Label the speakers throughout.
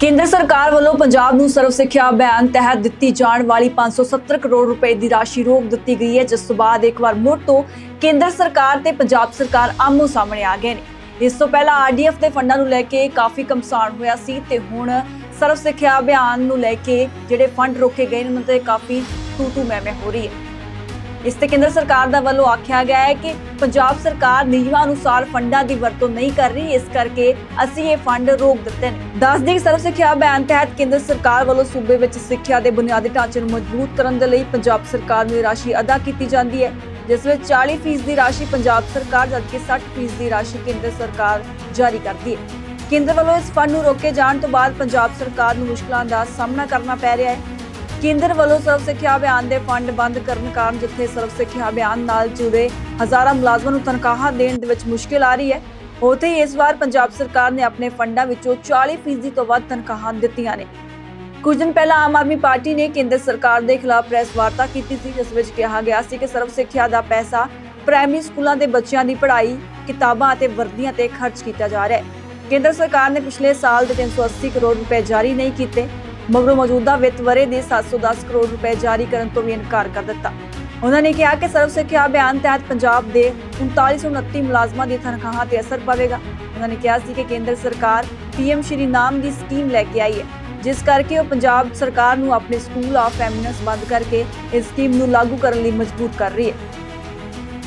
Speaker 1: ਕੇਂਦਰ ਸਰਕਾਰ ਵੱਲੋਂ ਪੰਜਾਬ ਨੂੰ ਸਰਵ ਸਿੱਖਿਆ ਅਭਿਆਨ ਤਹਿਤ ਦਿੱਤੀ ਜਾਣ ਵਾਲੀ 570 ਕਰੋੜ ਰੁਪਏ ਦੀ ਰਾਸ਼ੀ ਰੋਕ ਦਿੱਤੀ ਗਈ ਹੈ, ਜਿਸ ਤੋਂ ਬਾਅਦ ਇੱਕ ਵਾਰ ਮੁੜ ਤੋਂ ਕੇਂਦਰ ਸਰਕਾਰ ਤੇ ਪੰਜਾਬ ਸਰਕਾਰ ਆਮੋ ਸਾਹਮਣੇ ਆ ਗਏ ਨੇ। ਇਸ ਤੋਂ ਪਹਿਲਾਂ ਆਰਡੀਐਫ ਦੇ ਫੰਡਾਂ ਨੂੰ ਲੈ ਕੇ ਕਾਫੀ ਕਮਸਾਨ ਹੋਇਆ ਸੀ ਤੇ ਹੁਣ ਸਰਵ ਸਿੱਖਿਆ ਅਭਿਆਨ ਨੂੰ ਲੈ ਕੇ ਜਿਹੜੇ ਫੰਡ ਰੋਕੇ ਗਏ ਨੇ, ਉਹਨਾਂ ਤੇ ਕਾਫੀ ਤੂ ਤੂ ਮੈਂ ਹੋ ਰਹੀ ਹੈ। ਇਸ ਤੇ ਕੇਂਦਰ ਸਰਕਾਰ ਦਾ ਵੱਲੋਂ ਆਖਿਆ ਗਿਆ ਹੈ ਕਿ ਪੰਜਾਬ ਸਰਕਾਰ ਨਿਯਮਾਂ ਅਨੁਸਾਰ ਫੰਡਾਂ ਦੀ ਵਰਤੋਂ ਨਹੀਂ ਕਰ ਰਹੀ, ਇਸ ਕਰਕੇ ਅਸੀਂ ਇਹ ਫੰਡ ਰੋਕ ਦਿੱਤੇ ਨੇ। ਦੱਸ ਦੇਈਏ ਸਰਵ ਸਿੱਖਿਆ ਅਭਿਆਨ ਤਹਿਤ ਕੇਂਦਰ ਸਰਕਾਰ ਵੱਲੋਂ ਸੂਬੇ ਵਿੱਚ ਸਿੱਖਿਆ ਦੇ ਬੁਨਿਆਦੀ ਢਾਂਚੇ ਨੂੰ ਮਜ਼ਬੂਤ ਕਰਨ ਦੇ ਲਈ ਪੰਜਾਬ ਸਰਕਾਰ ਨੂੰ ਇਹ ਰਾਸ਼ੀ ਅਦਾ ਕੀਤੀ ਜਾਂਦੀ ਹੈ, ਜਿਸ ਵਿੱਚ 40% ਦੀ ਰਾਸ਼ੀ ਪੰਜਾਬ ਸਰਕਾਰ ਜਦਕਿ 60% ਦੀ ਰਾਸ਼ੀ ਕੇਂਦਰ ਸਰਕਾਰ ਜਾਰੀ ਕਰਦੀ ਹੈ। ਕੇਂਦਰ ਵੱਲੋਂ ਇਸ ਫੰਡ ਨੂੰ ਰੋਕੇ ਜਾਣ ਤੋਂ ਬਾਅਦ ਪੰਜਾਬ ਸਰਕਾਰ ਨੂੰ ਮੁਸ਼ਕਲਾਂ ਦਾ ਸਾਹਮਣਾ ਕਰਨਾ ਪੈ ਰਿਹਾ ਹੈ। ਕੇਂਦਰ ਵੱਲੋਂ ਸਰਵ ਸਿੱਖਿਆ ਅਭਿਆਨ ਦੇ ਫੰਡ ਬੰਦ ਕਰਨ ਕਾਰਨ ਜਿੱਥੇ ਸਰਵ ਸਿੱਖਿਆ ਅਭਿਆਨ ਨਾਲ ਜੁੜੇ ਹਜ਼ਾਰਾਂ ਮੁਲਾਜ਼ਮਾਂ ਨੂੰ ਤਨਖਾਹਾਂ ਦੇਣ ਦੇ ਵਿੱਚ ਮੁਸ਼ਕਿਲ ਆ ਰਹੀ ਹੈ ਉੱਥੇ ਇਸ ਵਾਰ ਪੰਜਾਬ ਸਰਕਾਰ ਨੇ ਆਪਣੇ ਫੰਡਾਂ ਵਿੱਚੋਂ 40% ਤੋਂ ਵੱਧ ਤਨਖਾਹਾਂ ਦਿੱਤੀਆਂ ਨੇ। ਕੁਝ ਦਿਨ ਪਹਿਲਾਂ ਆਮ ਆਦਮੀ ਪਾਰਟੀ ਨੇ ਕੇਂਦਰ ਸਰਕਾਰ ਦੇ ਖਿਲਾਫ ਪ੍ਰੈਸ ਵਾਰਤਾ ਕੀਤੀ ਸੀ, ਜਿਸ ਵਿੱਚ ਕਿਹਾ ਗਿਆ ਸੀ ਕਿ ਸਰਵ ਸਿੱਖਿਆ ਦਾ ਪੈਸਾ ਪ੍ਰਾਇਮਰੀ ਸਕੂਲਾਂ ਦੇ ਬੱਚਿਆਂ ਦੀ ਪੜ੍ਹਾਈ, ਕਿਤਾਬਾਂ ਅਤੇ ਵਰਦੀਆਂ ਤੇ ਖਰਚ ਕੀਤਾ ਜਾ ਰਿਹਾ ਹੈ। ਕੇਂਦਰ ਸਰਕਾਰ ਨੇ ਪਿਛਲੇ ਸਾਲ ਦੇ 380 ਕਰੋੜ ਰੁਪਏ ਜਾਰੀ ਨਹੀਂ ਕੀਤੇ। ਮਗਰੋਂ ਮੌਜੂਦਾ ਵਿੱਤ ਵਰੇ ਦੇ 710 ਕਰੋੜ ਰੁਪਏ ਜਾਰੀ ਕਰਨ ਤੋਂ ਵੀ ਇਨਕਾਰ ਕਰ ਦਿੱਤਾ। ਉਹਨਾਂ ਨੇ ਕਿਹਾ ਕਿ ਸਰਵ ਸਿੱਖਿਆ ਅਭਿਆਨ ਤਹਿਤ ਪੰਜਾਬ ਦੇ 3929 ਮੁਲਾਜ਼ਮਾਂ ਦੀ ਤਨਖਾਹਾਂ ਤੇ ਅਸਰ ਪਵੇਗਾ। ਉਹਨਾਂ ਨੇ ਕਿਹਾ ਸੀ ਕਿ ਕੇਂਦਰ ਸਰਕਾਰ ਪੀਐਮ ਸ਼੍ਰੀ ਨਾਮ ਦੀ ਸਕੀਮ ਲੈ ਕੇ ਆਈ ਹੈ, ਜਿਸ ਕਰਕੇ ਉਹ ਪੰਜਾਬ ਸਰਕਾਰ ਨੂੰ ਆਪਣੇ ਸਕੂਲ ਆਫ ਐਮਿਨੈਂਸ ਬੰਦ ਕਰਕੇ ਇਸ ਸਕੀਮ ਨੂੰ ਲਾਗੂ ਕਰਨ ਲਈ ਮਜਬੂਰ ਕਰ ਰਹੀ ਹੈ।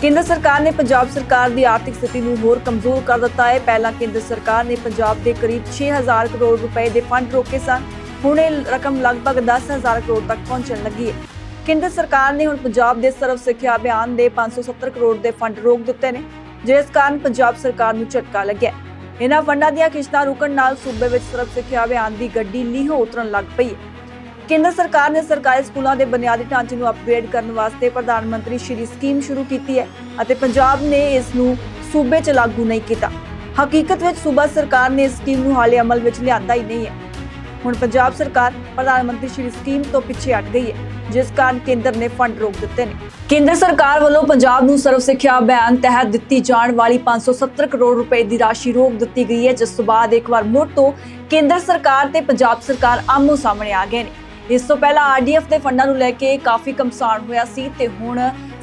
Speaker 1: ਕੇਂਦਰ ਸਰਕਾਰ ਨੇ ਪੰਜਾਬ ਸਰਕਾਰ ਦੀ ਆਰਥਿਕ ਸਥਿਤੀ ਨੂੰ ਹੋਰ ਕਮਜ਼ੋਰ ਕਰ ਦਿੱਤਾ ਹੈ। ਪਹਿਲਾਂ ਕੇਂਦਰ ਸਰਕਾਰ ਨੇ ਪੰਜਾਬ ਦੇ ਕਰੀਬ 6000 ਕਰੋੜ ਰੁਪਏ ਦੇ ਫੰਡ ਰੋਕੇ ਸਨ। ਹੁਣ ਇਹ ਰਕਮ ਲਗਭਗ 10000 ਕਰੋੜ ਤੱਕ ਪਹੁੰਚਣ ਲੱਗੀ ਹੈ। ਕੇਂਦਰ ਸਰਕਾਰ ਨੇ ਹੁਣ ਪੰਜਾਬ ਦੇ ਸਰਵ ਸਿੱਖਿਆ ਅਭਿਆਨ ਦੇ 570 ਕਰੋੜ ਦੇ ਫੰਡ ਰੋਕ ਦਿੱਤੇ ਨੇ, ਜਿਸ ਕਾਰਨ ਪੰਜਾਬ ਸਰਕਾਰ ਨੂੰ ਝਟਕਾ ਲੱਗਿਆ ਇਹਨਾਂ ਫੰਡਾਂ ਦੀਆਂ ਕਿਸ਼ਤਾਂ ਰੁਕਣ ਨਾਲ ਸੂਬੇ ਵਿੱਚ ਸਰਵ ਸਿੱਖਿਆ ਅਭਿਆਨ ਦੀ ਗੱਡੀ ਲੀਹੋਂ ਉਤਰਨ ਲੱਗ ਪਈ ਹੈ। ਕੇਂਦਰ ਸਰਕਾਰ ਨੇ ਸਰਕਾਰੀ ਸਕੂਲਾਂ ਦੇ ਬੁਨਿਆਦੀ ਢਾਂਚੇ ਨੂੰ ਅਪਗ੍ਰੇਡ ਕਰਨ ਵਾਸਤੇ ਪ੍ਰਧਾਨ ਮੰਤਰੀ ਸ਼੍ਰੀ ਸਕੀਮ ਸ਼ੁਰੂ ਕੀਤੀ ਹੈ ਅਤੇ ਪੰਜਾਬ ਨੇ ਇਸ ਨੂੰ ਸੂਬੇ 'ਚ ਲਾਗੂ ਨਹੀਂ ਕੀਤਾ। ਹਕੀਕਤ ਵਿੱਚ ਸੂਬਾ ਸਰਕਾਰ ਨੇ ਇਸ ਸਕੀਮ ਨੂੰ ਹਾਲੇ ਅਮਲ ਵਿੱਚ ਲਿਆਂਦਾ ਹੀ ਨਹੀਂ ਹੈ। ਹੁਣ ਪੰਜਾਬ ਸਰਕਾਰ ਪ੍ਰਧਾਨ ਮੰਤਰੀ ਸ਼੍ਰੀ ਸਕੀਮ ਤੋਂ ਪਿੱਛੇ ਹਟ ਗਈ ਹੈ, ਜਿਸ ਕਾਰਨ ਕੇਂਦਰ ਨੇ ਫੰਡ ਰੋਕ ਦਿੱਤੇ ਨੇ। ਕੇਂਦਰ ਸਰਕਾਰ ਵੱਲੋਂ ਪੰਜਾਬ ਨੂੰ ਸਰਵ ਸਿੱਖਿਆ ਅਭਿਆਨ ਤਹਿਤ ਦਿੱਤੀ ਜਾਣ ਵਾਲੀ 570 ਕਰੋੜ ਰੁਪਏ ਦੀ ਰਾਸ਼ੀ ਰੋਕ ਦਿੱਤੀ ਗਈ ਹੈ, ਜਿਸ ਤੋਂ ਬਾਅਦ ਇੱਕ ਵਾਰ ਮੁੜ ਤੋਂ ਕੇਂਦਰ ਸਰਕਾਰ ਤੇ ਪੰਜਾਬ ਸਰਕਾਰ ਆਮੋ ਸਾਹਮਣੇ ਆ ਗਏ ਨੇ। ਇਸ ਤੋਂ ਪਹਿਲਾਂ ਆਰਡੀਐਫ ਦੇ ਫੰਡਾਂ ਨੂੰ ਲੈ ਕੇ ਕਾਫੀ ਕਮਸਾਨ ਹੋਇਆ ਸੀ ਤੇ ਹੁਣ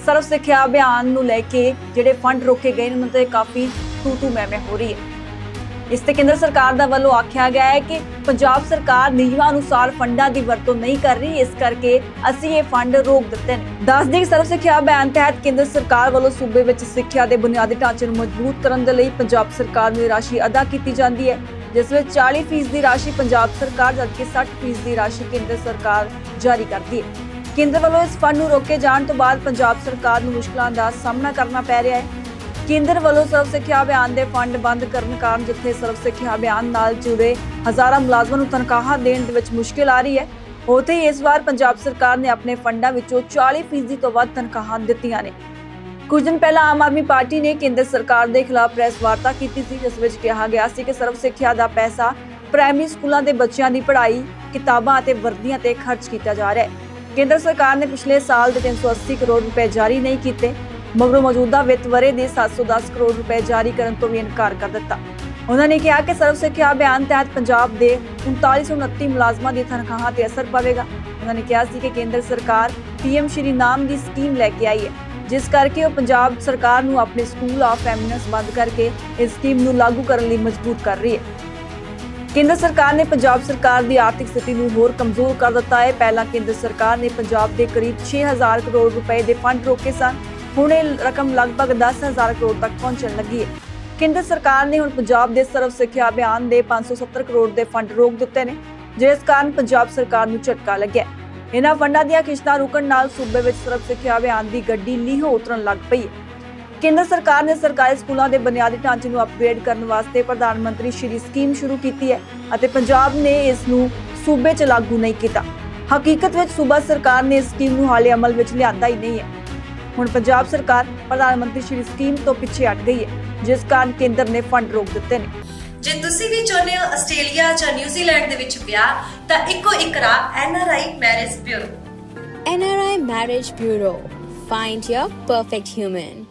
Speaker 1: ਸਰਵ ਸਿੱਖਿਆ ਅਭਿਆਨ ਨੂੰ ਲੈ ਕੇ ਜਿਹੜੇ ਫੰਡ ਰੋਕੇ ਗਏ ਨੇ, ਉਹਨਾਂ ਤੇ ਕਾਫੀ ਤੂ ਤੂ ਮੈਂ ਮੈਂ ਹੋ ਰਹੀ ਹੈ। ਇਸ ਤੇ ਕੇਂਦਰ ਸਰਕਾਰ ਦਾ ਵੱਲੋਂ ਆਖਿਆ ਗਿਆ ਹੈ ਕਿ ਪੰਜਾਬ ਸਰਕਾਰ ਨਿਯਮਾਂ ਅਨੁਸਾਰ ਫੰਡਾਂ ਦੀ ਵਰਤੋਂ ਨਹੀਂ ਕਰ ਰਹੀ, ਇਸ ਕਰਕੇ ਅਸੀਂ ਇਹ ਫੰਡ ਰੋਕ ਦਿੱਤੇ ਨੇ। ਦੱਸ ਦੇਈਏ ਸਰਵ ਸਿੱਖਿਆ ਅਭਿਆਨ ਤਹਿਤ ਕੇਂਦਰ ਸਰਕਾਰ ਵੱਲੋਂ ਸੂਬੇ ਵਿੱਚ ਸਿੱਖਿਆ ਦੇ ਬੁਨਿਆਦੀ ਢਾਂਚੇ ਨੂੰ ਮਜ਼ਬੂਤ ਕਰਨ ਦੇ ਲਈ ਪੰਜਾਬ ਸਰਕਾਰ ਨੂੰ ਰਾਸ਼ੀ ਅਦਾ ਕੀਤੀ ਜਾਂਦੀ ਹੈ, ਜਿਸ ਵਿੱਚ 40% ਦੀ ਰਾਸ਼ੀ ਪੰਜਾਬ ਸਰਕਾਰ ਜਦਕਿ 60% ਦੀ ਰਾਸ਼ੀ ਕੇਂਦਰ ਸਰਕਾਰ ਜਾਰੀ ਕਰਦੀ ਹੈ। ਕੇਂਦਰ ਵੱਲੋਂ ਇਸ ਫੰਡ ਨੂੰ ਰੋਕੇ ਜਾਣ ਤੋਂ ਬਾਅਦ ਪੰਜਾਬ ਸਰਕਾਰ ਨੂੰ ਮੁਸ਼ਕਲਾਂ ਦਾ ਸਾਹਮਣਾ ਕਰਨਾ ਪੈ ਰਿਹਾ ਹੈ। ਕੇਂਦਰ ਵੱਲੋਂ ਸਰਵ ਸਿੱਖਿਆ ਅਭਿਆਨ ਦੇ ਫੰਡ ਬੰਦ ਕਰਨ ਕਾਰਨ ਜਿੱਥੇ ਸਰਵ ਸਿੱਖਿਆ ਅਭਿਆਨ ਨਾਲ ਜੁੜੇ ਹਜ਼ਾਰਾਂ ਮੁਲਾਜ਼ਮਾਂ ਨੂੰ ਤਨਖਾਹਾਂ ਦੇਣ ਦੇ ਵਿੱਚ ਮੁਸ਼ਕਿਲ ਆ ਰਹੀ ਹੈ, ਉੱਥੇ ਇਸ ਵਾਰ ਪੰਜਾਬ ਸਰਕਾਰ ਨੇ ਆਪਣੇ ਫੰਡਾਂ ਵਿੱਚੋਂ 40% ਤੋਂ ਵੱਧ ਤਨਖਾਹਾਂ ਦਿੱਤੀਆਂ ਨੇ। ਕੁਝ ਦਿਨ ਪਹਿਲਾਂ ਆਮ ਆਦਮੀ ਪਾਰਟੀ ਨੇ ਕੇਂਦਰ ਸਰਕਾਰ ਦੇ ਖਿਲਾਫ ਪ੍ਰੈਸ ਵਾਰਤਾ ਕੀਤੀ ਸੀ, ਜਿਸ ਵਿੱਚ ਕਿਹਾ ਗਿਆ ਸੀ ਕਿ ਸਰਵ ਸਿੱਖਿਆ ਦਾ ਪੈਸਾ ਪ੍ਰਾਇਮਰੀ ਸਕੂਲਾਂ ਦੇ ਬੱਚਿਆਂ ਦੀ ਪੜ੍ਹਾਈ, ਕਿਤਾਬਾਂ ਅਤੇ ਵਰਦੀਆਂ ਤੇ ਖਰਚ ਕੀਤਾ ਜਾ ਰਿਹਾ ਹੈ। ਕੇਂਦਰ ਸਰਕਾਰ ਨੇ ਪਿਛਲੇ ਸਾਲ ਦੇ 380 ਕਰੋੜ ਰੁਪਏ ਜਾਰੀ ਨਹੀਂ ਕੀਤੇ ਮਗਰੋਂ ਮੌਜੂਦਾ ਵਿੱਤ ਵਰੇ ਦੇ 710 ਕਰੋੜ ਰੁਪਏ ਜਾਰੀ ਕਰਨ ਤੋਂ ਵੀ ਇਨਕਾਰ ਕਰ ਦਿੱਤਾ। ਉਹਨਾਂ ਨੇ ਕਿਹਾ ਕਿ ਸਰਵ ਸਿੱਖਿਆ ਅਭਿਆਨ ਤਹਿਤ ਪੰਜਾਬ ਦੇ 3929 ਮੁਲਾਜ਼ਮਾਂ ਦੀ ਤਨਖਾਹਾਂ ਤੇ ਅਸਰ ਪਵੇਗਾ। ਉਹਨਾਂ ਨੇ ਕਿਹਾ ਸੀ ਕਿ ਕੇਂਦਰ ਸਰਕਾਰ ਪੀਐਮ ਸ਼੍ਰੀ ਨਾਮ ਦੀ ਸਕੀਮ ਲੈ ਕੇ ਆਈ ਹੈ, ਜਿਸ ਕਰਕੇ ਉਹ ਪੰਜਾਬ ਸਰਕਾਰ ਨੂੰ ਆਪਣੇ ਸਕੂਲ ਆਫ ਐਮਿਨੈਂਸ ਬੰਦ ਕਰਕੇ ਇਸ ਸਕੀਮ ਨੂੰ ਲਾਗੂ ਕਰਨ ਲਈ ਮਜਬੂਰ ਕਰ ਰਹੀ ਹੈ। ਕੇਂਦਰ ਸਰਕਾਰ ਨੇ ਪੰਜਾਬ ਸਰਕਾਰ ਦੀ ਆਰਥਿਕ ਸਥਿਤੀ ਨੂੰ ਹੋਰ ਕਮਜ਼ੋਰ ਕਰ ਦਿੱਤਾ ਹੈ। ਪਹਿਲਾਂ ਕੇਂਦਰ ਸਰਕਾਰ ਨੇ ਪੰਜਾਬ ਦੇ ਕਰੀਬ 6000 ਕਰੋੜ ਰੁਪਏ ਦੇ ਫੰਡ ਰੋਕੇ ਸਨ। ਹੁਣ ਇਹ ਰਕਮ ਲਗਭਗ 10000 ਕਰੋੜ ਤੱਕ ਪਹੁੰਚਣ ਲੱਗੀ ਹੈ। ਕੇਂਦਰ ਸਰਕਾਰ ਨੇ ਹੁਣ ਪੰਜਾਬ ਦੇ ਸਰਵ ਸਿੱਖਿਆ ਅਭਿਆਨ ਦੇ 570 ਕਰੋੜ ਦੇ ਫੰਡ ਰੋਕ ਦਿੱਤੇ ਨੇ, ਜਿਸ ਕਾਰਨ ਪੰਜਾਬ ਸਰਕਾਰ ਨੂੰ ਝਟਕਾ ਲੱਗਿਆ ਇਹਨਾਂ ਫੰਡਾਂ ਦੀਆਂ ਕਿਸ਼ਤਾਂ ਰੁਕਣ ਨਾਲ ਸੂਬੇ ਵਿੱਚ ਸਰਵ ਸਿੱਖਿਆ ਅਭਿਆਨ ਦੀ ਗੱਡੀ ਲੀਹੋਂ ਉਤਰਨ ਲੱਗ ਪਈ ਹੈ। ਕੇਂਦਰ ਸਰਕਾਰ ਨੇ ਸਰਕਾਰੀ ਸਕੂਲਾਂ ਦੇ ਬੁਨਿਆਦੀ ਢਾਂਚੇ ਨੂੰ ਅਪਗ੍ਰੇਡ ਕਰਨ ਵਾਸਤੇ ਪ੍ਰਧਾਨ ਮੰਤਰੀ ਸ਼੍ਰੀ ਸਕੀਮ ਸ਼ੁਰੂ ਕੀਤੀ ਹੈ ਅਤੇ ਪੰਜਾਬ ਨੇ ਇਸ ਨੂੰ ਸੂਬੇ 'ਚ ਲਾਗੂ ਨਹੀਂ ਕੀਤਾ। ਹਕੀਕਤ ਵਿੱਚ ਸੂਬਾ ਸਰਕਾਰ ਨੇ ਇਸ ਸਕੀਮ ਨੂੰ ਹਾਲੇ ਅਮਲ ਵਿੱਚ ਲਿਆਂਦਾ ਹੀ ਨਹੀਂ ਹੈ। ਹੁਣ ਪੰਜਾਬ ਸਰਕਾਰ ਪ੍ਰਧਾਨ ਮੰਤਰੀ ਸ਼੍ਰੀ ਸਕੀਮ ਤੋਂ ਪਿੱਛੇ ਹਟ ਗਈ ਹੈ ਜਿਸ ਕਾਰਨ ਕੇਂਦਰ ਨੇ ਫੰਡ ਰੋਕ ਦਿੱਤੇ ਨੇ
Speaker 2: ਜੇ ਤੁਸੀਂ ਵੀ ਚਾਹੁੰਦੇ ਹੋ ਆਸਟ੍ਰੇਲੀਆ ਜਾਂ ਨਿਊਜ਼ੀਲੈਂਡ ਦੇ ਵਿੱਚ ਵਿਆਹ ਤਾਂ ਇੱਕੋ ਇੱਕ ਰਾਹ NRI marriage bureau
Speaker 3: NRI Marriage Bureau. Find your perfect human.